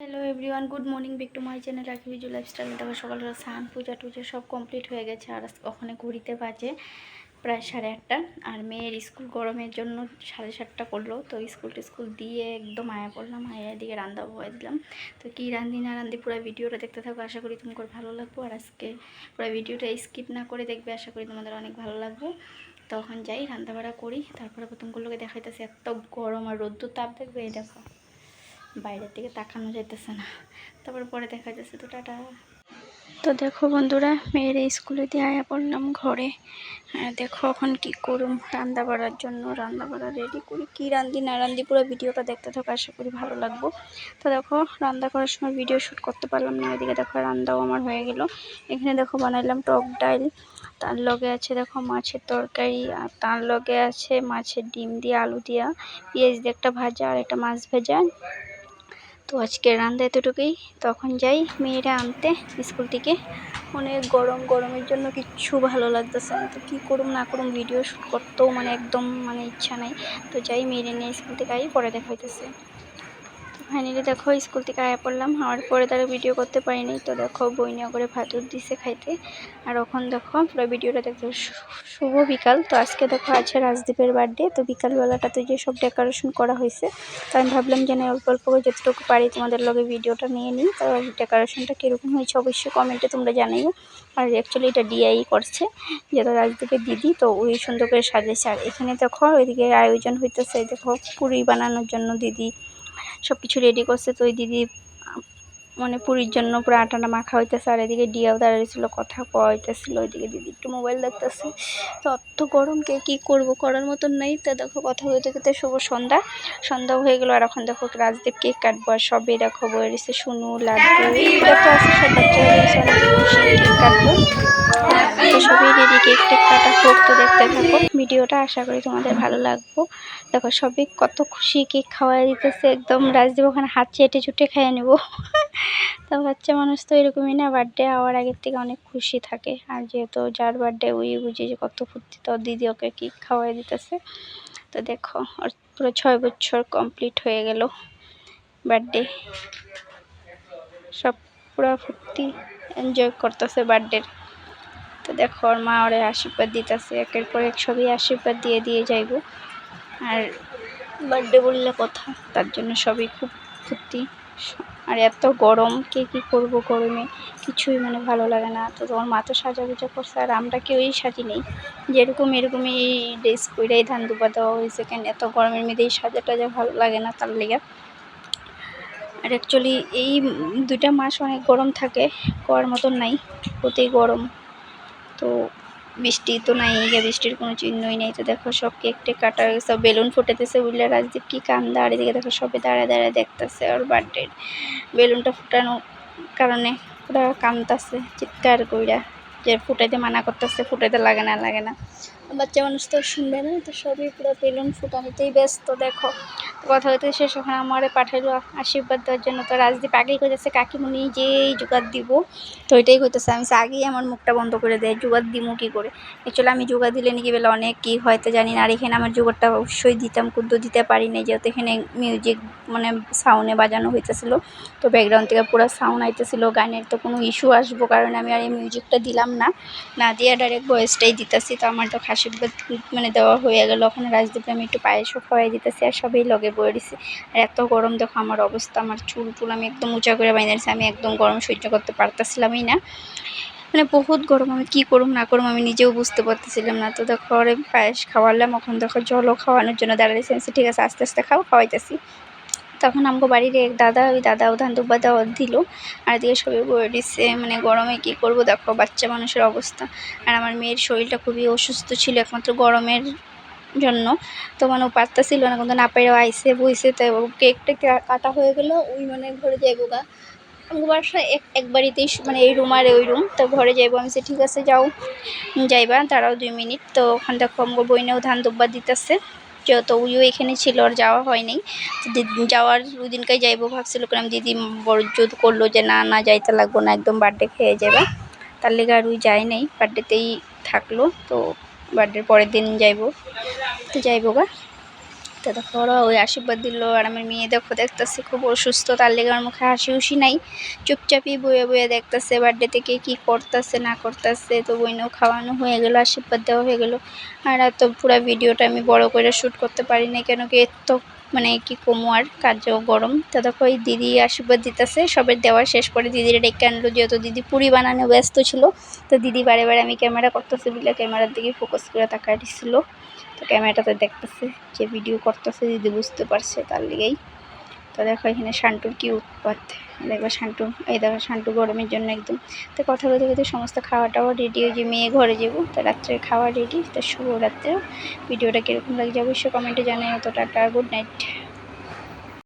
Hello everyone good morning back to my channel Rakhi Biju lifestyle দেখো, সকাল সকাল স্নান, পূজা টুজা সব কমপ্লিট হয়ে গেছে। আর ওখানে ঘুরিতে বাজে প্রায় সাড়ে আটটা। আর মেয়ের স্কুল গরমের জন্য সাড়ে সাতটা করল। তো স্কুল টিস্কুল দিয়ে একদম আয়া করলাম, আয়া দিকে রান্না বয়ে দিলাম। তো কী রান্ধি না রান্ধি পুরো ভিডিওটা দেখতে থাকো। আশা করি তোমার ভালো লাগবো। আর আজকে পুরো ভিডিওটা স্কিপ না করে দেখবে। আশা করি তোমাদের অনেক ভালো লাগবে। তখন যাই রান্না বাড়া করি। তারপরে প্রথমগুলোকে দেখাইতেছে। এত গরম আর রোদ্দুর তাপ দেখবে, এই দেখো। বাইরের দিকে তাকানো যেতেছে না। তারপর পরে দেখা যাচ্ছে তো টাটা। তো দেখো বন্ধুরা, মেয়ের স্কুলে দিয়ে আয়া পড়লাম ঘরে। দেখো এখন কি করুম, রান্না বাড়ার জন্য, রান্না বাড়া রেডি করি। কি রান্ধি না রান্ধি পুরো ভিডিওটা দেখতে থাকো, আশা করি ভালো লাগবো। তো দেখো, রান্না করার সময় ভিডিও শ্যুট করতে পারলাম না ওইদিকে দেখো রান্নাও আমার হয়ে গেল। এখানে দেখো বানাইলাম টক ডাল, তার লগে আছে দেখো মাছের তরকারি, আর তার লগে আছে মাছের ডিম দিয়ে আলু দিয়া, পেঁয়াজ দিয়ে একটা ভাজা, আর একটা মাছ ভাজা। তো আজকে রান্না এতটুকুই। তখন যাই মেয়েরা আনতে স্কুল থেকে। অনেক গরম, গরমের জন্য কিচ্ছু ভালো লাগতেছে না। তো কী করুম, না করুম ভিডিও শ্যুট করতেও মানে একদম মানে ইচ্ছা নাই। তো যাই মেয়েরা নিয়ে স্কুল থেকে আই, পরে দেখা হইতেছে। ফাইনালি দেখো স্কুল থেকে আয়া পড়লাম, হওয়ার পরে তারা ভিডিও করতে পারিনি। তো দেখো বই নিয়ে করে ভাতুর দিছে খাইতে। আর ওখান দেখো পুরো ভিডিওটা দেখতে শুভ বিকাল। তো আজকে দেখো আছে রাজদীপের বার্থডে তো বিকালবেলাটাতে যে সব ডেকোরেশন করা হয়েছে। তো আমি ভাবলাম যে অল্প অল্প করে যতটুকু পারি তোমাদের লগে ভিডিওটা নিয়ে নিই। তো ডেকোরেশনটা কীরকম হয়েছে অবশ্যই কমেন্টে তোমরা জানাইও। আর অ্যাকচুয়ালি এটা ডিআই করছে যেটা রাজদীপের দিদি, তো ওই সুন্দর করে সাজেছে আর এখানে দেখো ওইদিকে আয়োজন হইতেছে, দেখো পুরি বানানোর জন্য দিদি সব কিছু রেডি করছে। তো ওই দিদি মানে পুরীর জন্য পুরো আটাটা মাখা হইতেছে আর এদিকে ডিয়াও দাঁড়িয়েছিল কথা কওয়া হইতেছিল ওইদিকে দিদি একটু মোবাইল দেখতেছে। তো অত গরমকে কি করব করার মতন নাই। তো দেখো কথা হইতে হইতে শুভ সন্ধ্যা। সন্ধ্যা হয়ে গেলো আর এখন দেখো রাজদীপ কেক কাটবো আর সবে দেখো বয়ে রয়েছে শুনু খুশি কেক কাটবো। তো সবই রেডি, কেক টেক কাটা হোক তো দেখতে থাকো। ভিডিওটা আশা করি তোমাদের ভালো লাগবো। দেখো, সবই কত খুশি কেক খাওয়াই দিতেছে, একদম রাজদীপ ওখানে হাত চেটে চুটে খেয়ে নেব। তো বাচ্চা মানুষ তো এরকমই না বার্থডে হওয়ার আগের থেকে অনেক খুশি থাকে। আর যেহেতু যার বার্থডে ওই বুঝি যে কত ফুর্তি, তো দিদি ওকে কেক খাওয়াই দিতেছে। তো দেখো, ওর পুরো ছয় বছর কমপ্লিট হয়ে গেল বার্থডে সব পুরো ফুর্তি এনজয় করতেছে বার্থডের দেখো, ওর মা ওরে আশীর্বাদ দিতেছে। একের পর এক সবই আশীর্বাদ দিয়ে দিয়ে যাইব। আর বার্থডে বললে কথা, তার জন্য সবই খুব ফুর্তি। আর এত গরম, কে কী করব গরমে? কিছুই মানে ভালো লাগে না। তো তোমার মা তো সাজা গুজা করছে, আর আমরা কেউই সাজি নেই যেরকম এরকমই এই ড্রেস কইরাই ধান দুবা দেওয়া হয়েছে কেন? এত গরমের মধ্যে এই সাজা টাজা ভালো লাগে না তার লেগে। আর অ্যাকচুয়ালি এই দুইটা মাস অনেক গরম থাকে কোয়ার মতন নাই, প্রতি গরম। তো বৃষ্টি তো নাই গিয়ে বৃষ্টির কোনো চিহ্নই নেই। তো দেখো সব কেক কাটা হয়ে গেছে বেলুন ফুটাতেছে বুঝলে রাজদীপ কি কান্দা, আর এদিকে দেখো সবে দাঁড়ায় দাঁড়ায় দেখতেছে ওর বার্থডের বেলুনটা ফুটানোর কারণে পুরা কান্দাছে, চিৎকার কইরা যে ফুটাইতে মানা করতেছে, ফুটাইতে লাগে না লাগে না। বাচ্চা মানুষ তো শুনবে না, তো সবই পুরো বেলুন ফুটানিতেই ব্যস্ত, দেখো। কথা হইতে শেষ, ওখানে আমারে পাঠাইলো আশীর্বাদ দেওয়ার জন্য। তো রাজদীপ আগেই কইতেছে, কাকিমুনি যেই জোগাড় দিব। তো এটাই কইতেছে, আমি আগেই আমার মুখটা বন্ধ করে দেয় জোগাড় দিমু কী করে? অ্যাকচুয়ালি আমি জোগাড় দিলে নাকি বেলা অনেক কী হয়তো জানি না, আর এখানে আমার জোগাড়টা অবশ্যই দিতাম, কুদ্দু দিতে পারি নাই, যেহেতু এখানে মিউজিক মানে সাউন্ডে বাজানো হইতেছিল। তো ব্যাকগ্রাউন্ড থেকে পুরো সাউন্ড আইতেছিল, গানের তো কোনো ইস্যু আসব কারণ আমি আর এই মিউজিকটা দিলাম না। না দিয়ে ডাইরেক্ট ভয়েসটাই দিতেছি, তো আমার তো আশীর্বাদ মানে দেওয়া হয়ে গেল। ওখানে রাজদীপে আমি একটু পায়েসও খাওয়াই দিতেছি আর সবই লগে বয়ে দিছি। আর এত গরম, দেখো আমার অবস্থা, আমার চুল টুল আমি একদম উঁচা করে বাইনাইছি আমি একদম গরম সহ্য করতে পারতেছিলামই না। মানে বহুত গরম, আমি কী করুম, না করুম, আমি নিজেও বুঝতে পারতেছিলাম না। তো দেখো পায়েস খাওয়ালাম। এখন দেখো জলও খাওয়ানোর জন্য দাঁড়াইছি। ঠিক আছে, আস্তে আস্তে খাও, খাওয়াইতেছি। তখন আমাকে বাড়ির এক দাদা, ওই দাদা ধান দুব্বা দেওয়া দিল। আর এদিকে সবাই বলে দিচ্ছে মানে গরমে কি করব? দেখো, বাচ্চা মানুষের অবস্থা। আর আমার মেয়ের শরীরটা খুবই অসুস্থ ছিল একমাত্র গরমের জন্য। তো মানে ও পারতেছিল না, কিন্তু না পেরেও আইসে বইছে তো কেকটা কাটা হয়ে গেলো, ওই মানে ঘরে যাইবো গা। বাসা এক এক বাড়িতেই মানে এই রুম আর ওই রুম। তো ঘরে যাইবো, আমি সে ঠিক আছে, যাও, যাইবা তারাও দুই মিনিট। তো ওখান থেকে আমার বইনেও ধান দুব্বা দিতেছে। যেহেতু উইও এখানে ছিল আর যাওয়া হয়নি। তো যাওয়ার ওই দিনকাই যাইবো ভাবছিল কারণ দিদি বড় জোর করল যে, না না, যাইতে লাগবো না, একদম বার্থডে খেয়ে যাবে তার লেগে আর ওই যাই নাই বার্থডেতেই থাকল, তো বার্থডের পরের দিন যাইবো। তো যাইবো গা। তো দেখো, ওরা ওই আশীর্বাদ দিল আর আমার মেয়ে দেখো, দেখতেছে খুব অসুস্থ, তার লেগে আমার মুখে হাসি হুসি নাই। চুপচাপই বয়ে বয়ে দেখতেছে বার্থডে থেকে কি করতেছে, না করতেছে, তো বইনও খাওয়ানো হয়ে গেলো, আশীর্বাদ দেওয়া হয়ে গেলো। আর এত পুরো ভিডিওটা আমি বড় করে শ্যুট করতে পারি না কেন কি এত মানে কি কমু আর কাজও গরম। তো দেখো এই দিদি আশীর্বাদ দিতেছে সবের দেওয়া শেষ করে দিদির ডেকে আনলো, যেহেতু দিদি পুরি বানানো ব্যস্ত ছিল, তো দিদি বারে বারে আমি ক্যামেরা করতেছি বলে ক্যামেরার দিকে ফোকাস করে তাকাই দিছিল। তো ক্যামেরাটাতে দেখতেছে যে ভিডিও করতেছে, দিদি বুঝতে পারছে তার লিগেই। তো দেখো এখানে শান্টুর কি উৎপাত। দেখবা শান্টু, এই দেখো শান্টু গরমের জন্য একদম। তো কথা বলতে বলতে সমস্ত খাওয়া টাওয়া রেডি হয়ে যে মেয়ে ঘরে যাব, তো রাত্রে খাওয়া রেডি তো শুভ রাত্রে ভিডিওটা কীরকম লাগছে অবশ্যই কমেন্টে জানাই অত টাটা গুড নাইট